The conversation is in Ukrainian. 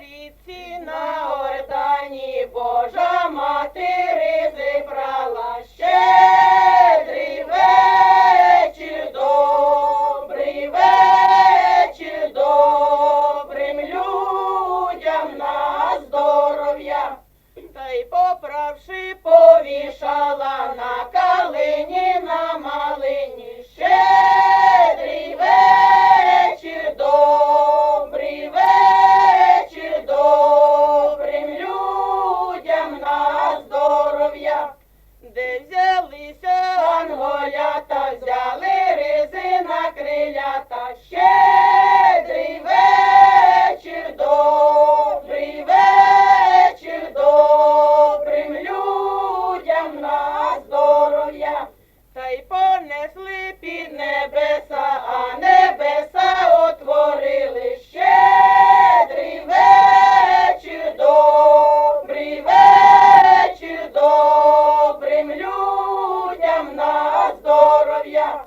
річці на Ордані Божа мати ризи брала. Щедрий добрим людям на здоров'я. Та й поправши, повішала на. нам на здоров'я, та й понесли під небеса, а небеса отворили ще вечір, добрий вечір, добрим людям на здоров'я.